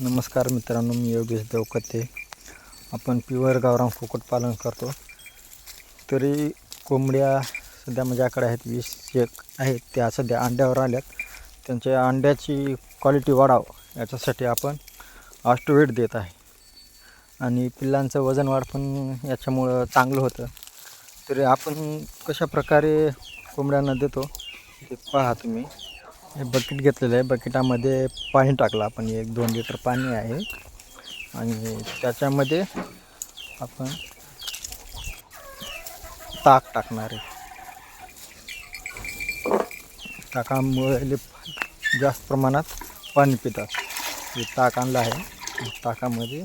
नमस्कार मित्रांनो मी योगेश देवकते. आपण प्युअर गावरान कुक्कुटपालन करतो. तरी कोंबड्या सध्या माझ्याकडे आहेत वीस एक आहेत. त्या सध्या अंड्यावर आल्यात. त्यांच्या अंड्याची क्वालिटी वाढावं याच्यासाठी आपण ऑस्टोवेट देत आहे. आणि पिल्लांचं वजन वाढ पण याच्यामुळं चांगलं होतं. तरी आपण कशा प्रकारे कोंबड्यांना देतो ते पहा तुम्ही. हे बकेट घेतलेलं आहे. बकेटामध्ये पाणी टाकलं आपण. एक दोन लिटर पाणी आहे. आणि त्याच्यामध्ये आपण ताक टाकणार आहे. ताकामुळे जास्त प्रमाणात पाणी पितात. हे ताक आणलं आहे. ताकामध्ये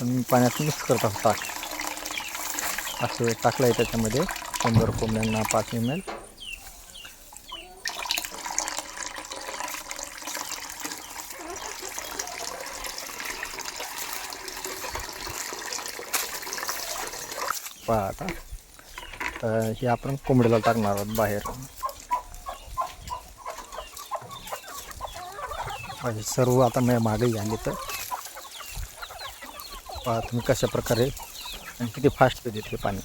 पण पाण्यात मिक्स करत आहोत ताक. असं टाकलं आहे त्याच्यामध्ये. शंभर कोंबड्यांना पाच एम एल पहा आता तर हे आपण कोंबडीला टाकणार आहोत बाहेर. सर्व आता मी मागे आले तर. पहा तुम्ही कशा प्रकारे आणि किती फास्ट पिते ते पाणी.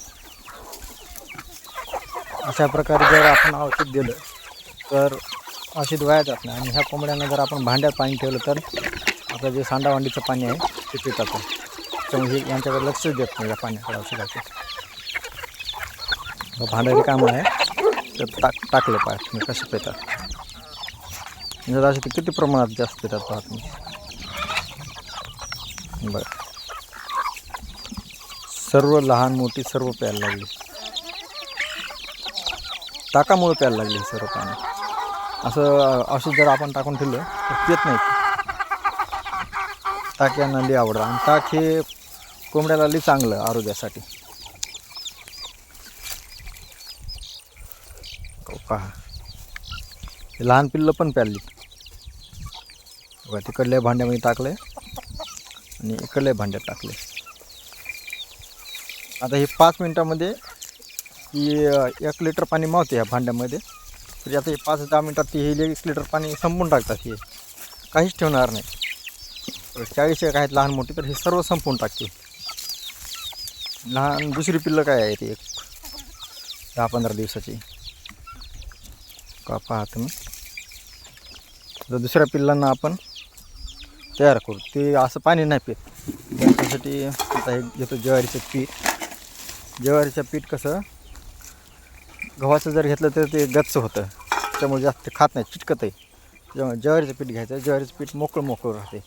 अशा प्रकारे जर आपण औषध दिलं तर औषध वाया जात नाही. आणि ह्या कोंबड्यांना जर आपण भांड्यात पाणी ठेवलं तर आपलं जे सांडावांडीचं पाणी आहे ते पितात. त्यामुळे हे यांच्याकडे लक्षच देत नाही या पाण्याकडे औषधाचं. भांडायचे काम आहे तर टाक टाकले पाहत तुम्ही कसे पितात म्हणजे असे ते किती प्रमाणात जास्त पितात पाहत तुम्ही. बरं. सर्व लहान मोठी सर्व प्यायला लागली. टाकामुळे प्यायला लागली सर्व पाणी असं औषध जर आपण टाकून ठेवलं तर पित नाही ताक लई आवडतं आणि ताक हे कोंबड्याला लई चांगलं आरोग्यासाठी. हो पहा. हे लहान पिल्लं पण प्यारली बघा तिकडल्या भांड्यामध्ये टाकले आणि इकडल्या भांड्यात टाकले. आता हे पाच मिनटामध्ये ही एक लिटर पाणी मावते ह्या भांड्यामध्ये. तरी आता हे पाच दहा मिनटात ती हे एक लिटर पाणी संपून टाकतात हे. काहीच ठेवणार नाही. चाळीस एक आहेत लहान मोठी तर हे सर्व संपून टाकते. लहान दुसरी पिल्लं काय आहे ती एक दहा पंधरा दिवसाची. का पहा तुम्ही तर दुसऱ्या पिल्लांना आपण तयार करू. ते असं पाणी नाही पीत. त्यांच्यासाठी आता हे घेतो ज्वारीचं पीठ. ज्वारीचं पीठ कसं गव्हाचं जर घेतलं तर ते गच्च होतं. त्यामुळे जास्त खात नाही चिटकत आहे ज्वारीचं पीठ घ्यायचं ज्वारीचं पीठ मोकळं मोकळं राहते.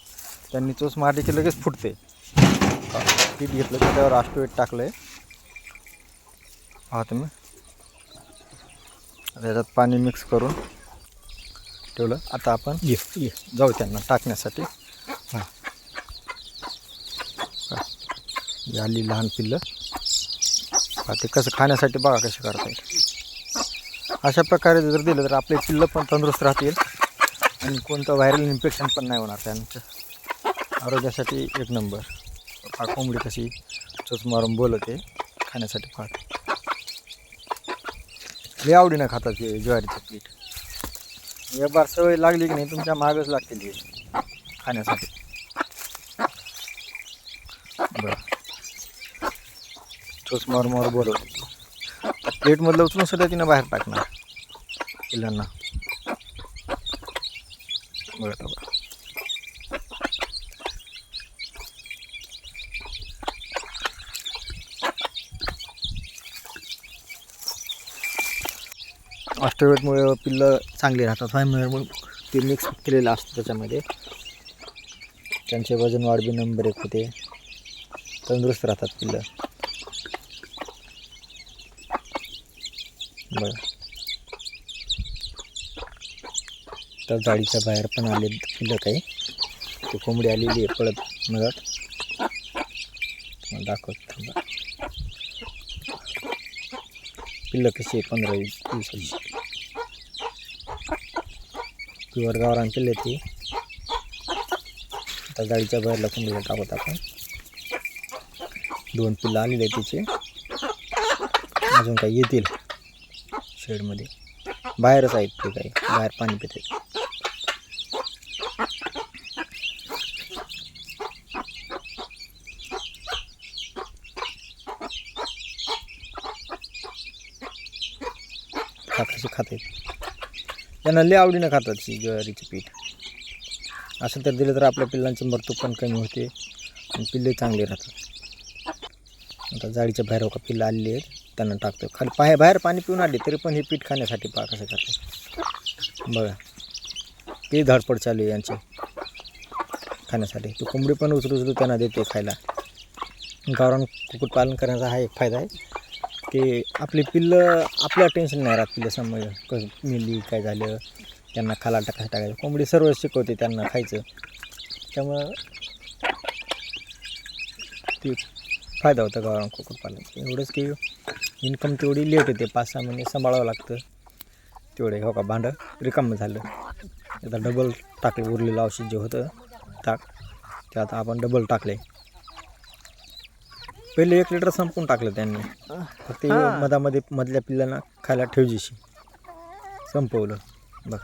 त्यांनी चोच मारली की लगेच फुटते. पीठ घेतलं त्याच्यावर आष्टवेट टाकलं आहे पाहा तुम्ही याच्यात पाणी मिक्स करून ठेवलं. आता आपण ये ये. जाऊ त्यांना टाकण्यासाठी. हां. आली लहान पिल्लं. ते कसं खाण्यासाठी बघा कसे करतायत अशा प्रकारे जर दिलं तर आपले पिल्लं पण तंदुरुस्त राहतील. आणि कोणतं व्हायरल इन्फेक्शन पण नाही होणार त्यांचं. आरोग्यासाठी एक नंबर कोंबडी कशी चोच मारून बोलते खाण्यासाठी पाहते. लय आवडीनं खातात हे ज्वारीचं पीठ. एक बार सवय लागली की नाही तुमच्या मागच लागतील हे खाण्यासाठी. बरं. चोच मार मार बोलव प्लेटमधलं उचलून सध्या तिनं बाहेर टाकणार. पिलांना बरं बरं. ऑस्ट्रोवेटमुळे पिल्लं चांगली राहतात. फायमुळे ते मिक्स केलेलं असतं त्याच्यामध्ये. त्यांचे वजन वाढ बी नंबर एक होते. तंदुरुस्त राहतात पिल्लं. बरं. तर गाडीच्या बाहेर पण आले पिल्लं काही. ते कोंबडी आलेली आहे पळत मदत. दाखवत थांबा. पिल्लं कशी आहे? पंधरा वीस दिवसाची पिवर गावरान पिल्ले ती. आता गाडीच्या बाहेरला कुंडीला टाकत आपण. दोन पिल्लं आलेले तिचे. अजून काही येतील शेडमध्ये. बाहेरच आहेत ते काही. बाहेर पाणी पिते आहेत. खात आहेत. त्यांना लय आवडीनं खातात ही ज्वारीचे पीठ. असं तर दिलं तर आपल्या पिल्लांची मृत्यू पण कमी होते आणि पिल्ले चांगले राहतात. आता जाळीच्या बाहेर का पिल्लं आलेली आहेत त्यांना टाकतो खाली पाय बाहेर पाणी पिऊन आले तरी पण हे पीठ खाण्यासाठी पा कसं करते बघा ते धडपड चालू आहे यांची. खाण्यासाठी. तो कोंबडी पण उचलू उचलू त्यांना देते खायला. गावरान कुक्कुटपालन करण्याचा हा एक फायदा आहे. ते आपली पिल्लं आपल्या टेन्शन नाही राहत पिल्लं समज कसं मिली काय झालं त्यांना खाला टाकायचं टाकायचं? कोंबडी सर्व शिकवते त्यांना खायचं. त्यामुळं ते फायदा होता गावरान कुक्कुटपालन एवढंच की इन्कम तेवढी लेट होते पाच सहा महिने सांभाळावं लागतं. तेवढे हो का भांडं? रिकामं झालं. आता डबल टाकले उरलेलं औषध जे होतं टाक. ते आता आपण डबल टाकले. पहिले एक लिटर संपून टाकलं त्यांनी. फक्त हे मधामध्ये मधल्या पिल्लांना खायला ठेवजीशी संपवलं. बघ.